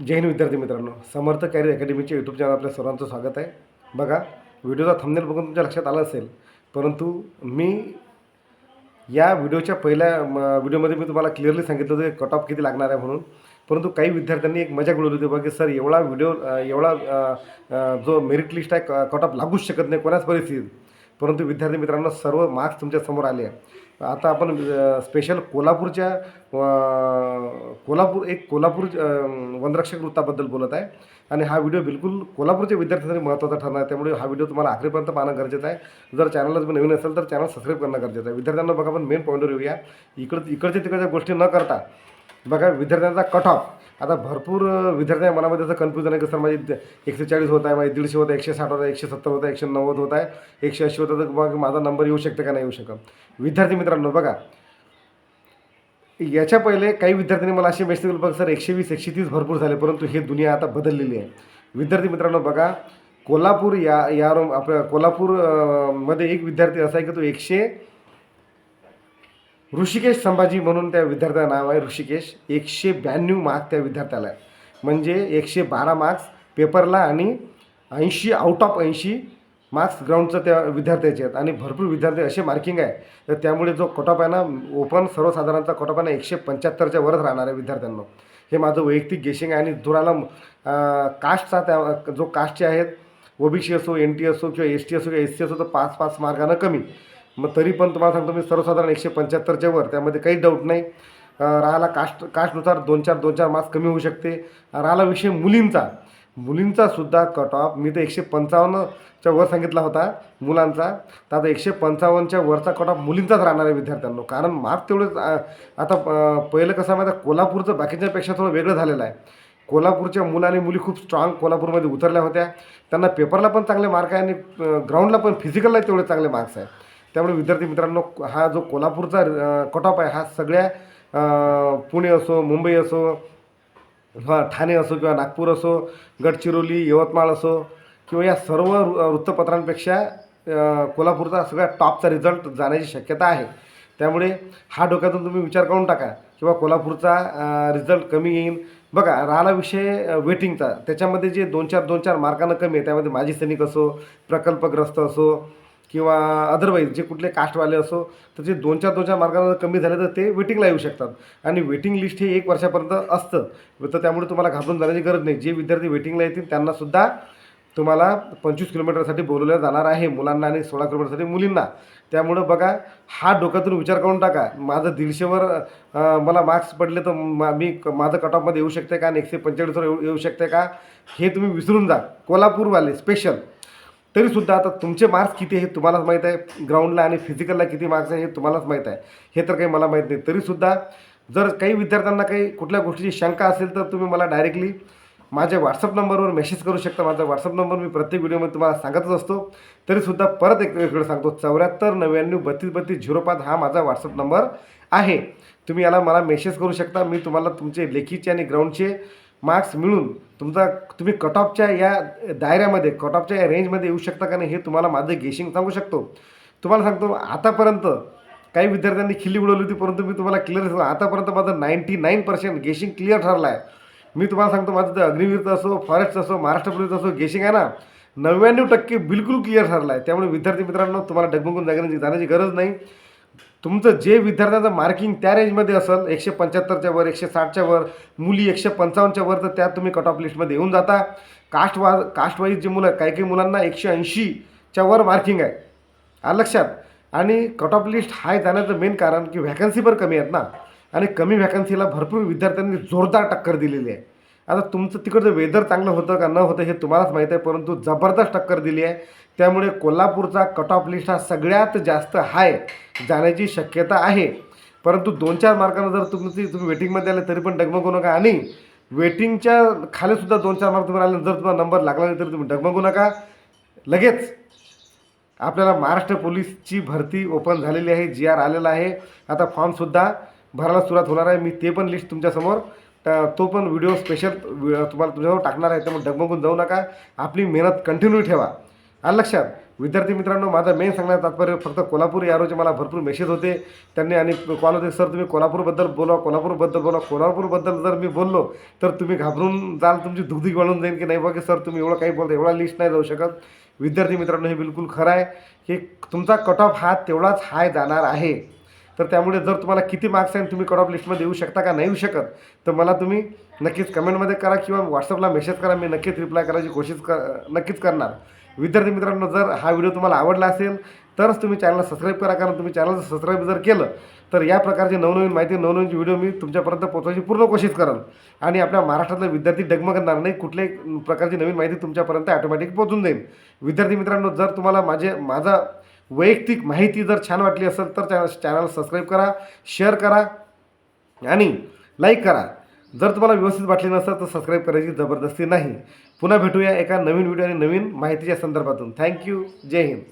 जय हिंद विद्यार्थी मित्रांनो. समर्थ कॅरियर अकॅडमीच्या यूट्यूब चॅनल आपल्या सर्वांचं स्वागत आहे. बघा व्हिडिओचा थंबनेल बघून तुमच्या लक्षात आलं असेल परंतु मी या व्हिडिओच्या पहिल्या व्हिडिओमध्ये मी तुम्हाला क्लिअरली सांगितलं होतं की कट ऑफ किती लागणार आहे म्हणून. परंतु काही विद्यार्थ्यांनी एक मजा उडवली होती बघा की सर एवढा व्हिडिओ एवढा जो मेरिट लिस्ट आहे कट ऑफ लागूच शकत नाही कोणाच परिस्थितीत? परंतु विद्यार्थी मित्रांनो सर्व मार्क्स तुमच्यासमोर आले आता आपण स्पेशल कोल्हापूरच्या कोल्हापूर एक कोल्हापूर वनरक्षक वृत्ताबद्दल बोलत आहे. आणि हा व्हिडिओ बिलकुल कोल्हापूरच्या विद्यार्थ्यांसाठी महत्त्वाचा ठरणार आहे. त्यामुळे हा व्हिडिओ तुम्हाला आखरीपर्यंत पाहणं गरजेचं आहे. जर चॅनलच नवीन असेल तर चॅनल सबस्क्राईब करणं गरजेचं आहे. विद्यार्थ्यांना बघा आपण मेन पॉईंटवर येऊया. इकडं इकडच्या तिकडच्या गोष्टी न करता बघा विद्यार्थ्यांचा कट ऑफ आता भरपूर अ, विद्यार्थ्यांच्या मनामध्ये असं कन्फ्युजन आहे की सर माझी एकशे चाळीस होत आहे माझी दीडशे होत आहे एकशे साठ होत आहे एकशे सत्तर होत आहे एकशे नव्वद होत आहे एकशे ऐंशी होत आहे तर मग माझा नंबर येऊ शकते का नाही येऊ शकत? विद्यार्थी मित्रांनो बघा. याच्या पहिले काही विद्यार्थ्यांनी मला असे मेसेज केले बघ सर एकशे वीस एकशे तीस भरपूर झाले परंतु हे दुनिया आता बदललेली आहे. विद्यार्थी मित्रांनो बघा. कोल्हापूर या या आपल्या कोल्हापूरमध्ये एक विद्यार्थी असा आहे की तो एकशे ऋषिकेश संभाजी म्हणून त्या विद्यार्थ्याचं नाव आहे ऋषिकेश. एकशे ब्याण्णव मार्क्स त्या विद्यार्थ्याला आहे. म्हणजे एकशे बारा मार्क्स पेपरला आणि ऐंशी आउट ऑफ ऐंशी मार्क्स ग्राउंडचं त्या विद्यार्थ्याचे आहेत. आणि भरपूर विद्यार्थी असे मार्किंग आहे. तर त्यामुळे जो कटॉप आहे ना ओपन सर्वसाधारणचा कटॉप आहे ना एकशे पंच्याहत्तरच्या वरच राहणार आहे विद्यार्थ्यांना. हे माझं वैयक्तिक गेशिंग आहे आणि दुराला कास्टचा त्या जो कास्टचे आहेत ओबीसी असो एन टी असो किंवा एस टी असो किंवा एस सी असो तर पाच पाच मार्गानं कमी. मग तरी पण तुम्हाला सांगतो मी सर्वसाधारण एकशे पंच्याहत्तरच्या वर त्यामध्ये काही डाऊट नाही. राहिला कास्ट कास्टनुसार दोन चार दोन चार मार्क्स कमी होऊ शकते. राहिला विषय मुलींचा. मुलींचा सुद्धा कट ऑफ मी तर एकशे पंचावन्नच्या वर सांगितला होता मुलांचा. तर आता एकशे पंचावन्नच्या वरचा कट ऑफ मुलींचाच राहणार आहे विद्यार्थ्यांना. कारण मार्क तेवढेच आता पहिलं कसं माहिती आहे, कोल्हापूरचं बाकीच्यापेक्षा थोडं वेगळं झालेलं आहे. कोल्हापूरच्या मुलं आणि मुली खूप स्ट्रॉंग कोल्हापूरमध्ये उतरल्या होत्या. त्यांना पेपरला पण चांगले मार्क आहे आणि ग्राउंडला पण फिजिकलला तेवढे चांगले मार्क्स आहे. त्यामुळे विद्यार्थी मित्रांनो हा जो कोल्हापूरचा कट ऑफ आहे हा सगळ्या पुणे असो मुंबई असो हा ठाणे असो किंवा नागपूर असो गडचिरोली यवतमाळ असो किंवा या सर्व वृ- वृत्तपत्रांपेक्षा कोल्हापूरचा सगळ्यात टॉपचा रिझल्ट जाण्याची शक्यता आहे. त्यामुळे हा डोक्यातून तुम्ही विचार करून टाका किंवा कोल्हापूरचा रिझल्ट कमी येईल. बघा राहिला विषय वेटिंगचा. त्याच्यामध्ये जे दोन चार दोन चार मार्कानं कमी आहे त्यामध्ये माजी सैनिक असो प्रकल्पग्रस्त असो किंवा अदरवाईज जे कुठले कास्टवाले असो तर जे दोन चार दोन चार मार्कानं कमी झाले तर ते वेटिंगला येऊ शकतात. आणि वेटिंग लिस्ट हे एक वर्षापर्यंत असतं. तर त्यामुळे तुम्हाला घाबरून जाण्याची गरज नाही. जे विद्यार्थी वेटिंगला येतील त्यांनासुद्धा तुम्हाला पंचवीस किलोमीटरसाठी बोलवलं जाणार आहे मुलांना आणि सोळा किलोमीटरसाठी मुलींना. त्यामुळं बघा हा डोक्यातून विचार करून टाका. माझं दीडशेवर मला मार्क्स पडले तर मा- मी क- माझं कट ऑफमध्ये येऊ शकते का? आणि एकशे पंचेचाळीसवर येऊ येऊ शकते का? हे तुम्ही विसरून जा. कोल्हापूरवाले स्पेशल तरीसुद्धा आता तुमचे मार्क्स किती हे तुम्हालाच माहीत आहे. ग्राउंडला आणि फिजिकलला किती मार्क्स आहे हे तुम्हालाच माहीत आहे. हे तर काही मला माहीत नाही. तरीसुद्धा जर काही विद्यार्थ्यांना काही कुठल्या गोष्टीची शंका असेल तर तुम्ही मला डायरेक्टली माझ्या व्हॉट्सअप नंबरवर मेसेज करू शकता. माझा व्हॉट्सअप नंबर मी प्रत्येक व्हिडिओमध्ये तुम्हाला सांगतच असतो. तरीसुद्धा परत एक वेळ सांगतो. चौऱ्याहत्तर नव्याण्णव बत्तीस बत्तीस झिरो पाच हा माझा व्हॉट्सअप नंबर आहे. तुम्ही याला मला मेसेज करू शकता. मी तुम्हाला तुमचे लेखीचे आणि ग्राउंडचे मार्क्स मिळून तुमचा तुम्ही कट ऑफच्या या दायऱ्यामध्ये कट ऑफच्या या रेंजमध्ये येऊ शकता का नाही हे तुम्हाला माझं गेशिंग सांगू शकतो. तुम्हाला सांगतो आतापर्यंत काही विद्यार्थ्यांनी खिल्ली उडवली होती परंतु मी तुम्हाला क्लिअर सांगतो आतापर्यंत माझं ninety nine percent guessing clear ठरलं आहे मी तुम्हाला सांगतो माझं ते अग्निवीरचं असो फॉरेस्ट असो महाराष्ट्र पोलीस असो गेशिंग आहे ना नव्याण्णव टक्के बिलकुल क्लिअर ठरला आहे त्यामुळे विद्यार्थी मित्रांनो तुम्हाला डगमगून जाण्याची जाण्याची गरज नाही. तुमचं जे विद्यार्थ्यांचं मार्किंग त्या रेंजमध्ये असेल एकशे पंच्याहत्तरच्या वर एकशे साठच्या वर मुली एकशे पंचावन्नच्या वर तर त्यात तुम्ही कट ऑफ लिस्टमध्ये येऊन जाता. कास्ट वा कास्टवाईज जे मुलं काही काही मुलांना एकशे ऐंशीच्या वर मार्किंग आहे. आ लक्षात. आणि कट ऑफ लिस्ट हाय जाण्याचं मेन कारण की व्हॅकन्सी पण कमी आहेत ना. आणि कमी व्हॅकन्सीला भरपूर विद्यार्थ्यांनी जोरदार टक्कर दिलेली आहे. आता तुमचं तिकडचं वेदर चांगलं होतं का न होतं हे तुम्हालाच माहीत आहे परंतु जबरदस्त टक्कर दिली आहे. त्यामुळे कोल्हापूरचा कट ऑफ लिस्ट हा सगळ्यात जास्त हाय जाण्याची शक्यता आहे. परंतु दोन चार मार्कानं जर तुमची तुम्ही वेटिंगमध्ये आले तरी पण डगमगू नका. आणि वेटिंगच्या खालीसुद्धा दोन चार मार्क तुम्ही आले जर तुम्हाला नंबर लागला नाही तरी तुम्ही डगमगू नका. लगेच आपल्याला महाराष्ट्र पोलीसची भरती ओपन झालेली आहे जी आर आलेला आहे. आता फॉर्मसुद्धा भरायला सुरुवात होणार आहे. मी ते पण लिस्ट तुमच्यासमोर तो पण व्हिडिओ स्पेशल तुम्हाला तुमच्यावर टाकणार आहे त्यामुळे डगमगून जाऊ नका. आपली मेहनत कंटिन्यू ठेवा. आणि लक्षात विद्यार्थी मित्रांनो माझा मेन सांगण्याचं तात्पर्य फक्त कोल्हापूर यारोचे मला भरपूर मेसेज होते. त्यांनी आणि कॉल होते सर तुम्ही कोल्हापूरबद्दल बोला कोल्हापूरबद्दल बोला. कोल्हापूरबद्दल जर मी बोललो तर तुम्ही घाबरून जाल तुमची दुगदी वळून जाईल की नाही. बघा सर तुम्ही एवढं काही बोलता एवढा लिस्ट नाही जाऊ शकत. विद्यार्थी मित्रांनो हे बिलकुल खरं आहे. की तुमचा कट ऑफ हा तेवढाच हाय जाणार आहे. तर त्यामुळे जर तुम्हाला किती मार्क्स आहे आणि तुम्ही कट ऑफ लिस्टमध्ये येऊ शकता का? नाही येऊ शकत. तर मला तुम्ही नक्कीच कमेंटमध्ये करा किंवा व्हॉट्सअपला मेसेज करा. मी नक्कीच रिप्लाय करायची कोशिश कर नक्कीच करणार. विद्यार्थी मित्रांनो जर हा व्हिडिओ तुम्हाला आवडला असेल तरच तुम्ही चॅनलला सबस्क्राईब करा. कारण तुम्ही चॅनलला सबस्क्राईब जर केलं तर या प्रकारची नवनवीन माहिती नवनवीन व्हिडिओ मी तुमच्यापर्यंत पोहोचवायची पूर्ण कोशिश करेन आणि आपल्या महाराष्ट्रातले विद्यार्थी डगमगणार नाही. कुठल्याही प्रकारची नवीन माहिती तुमच्यापर्यंत ऑटोमॅटिक पोहोचून जाईल. विद्यार्थी मित्रांनो जर तुम्हाला माझे माझा वैयक्तिक माहिती जर छान वाटली असेल तर चॅनल चॅनल सबस्क्राईब करा शेअर करा आणि लाईक करा. जर तुम्हाला व्यवस्थित वाटली नसेल तर सबस्क्राईब करायची जबरदस्ती नाही. पुन्हा भेटूया एका नवीन व्हिडिओ आणि नवीन माहितीच्या संदर्भातून. थँक्यू जय हिंद